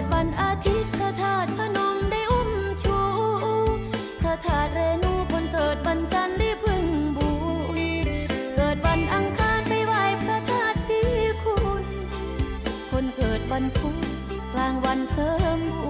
ดวันอาทิตย์พระธาตุพนมได้อุ้มชูพระธาตุเรนูคนเกิดวันจันทร์ได้พึ่งบุญเกิดวันอังคารไปไหว้พระธาตุศรีคุณ คนเกิดวันพุธกลางวันเสริมบุญ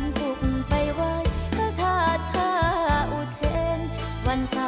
วันศุกร์ไปไหว้พระธาตุท่าอุเทนวันเสาร์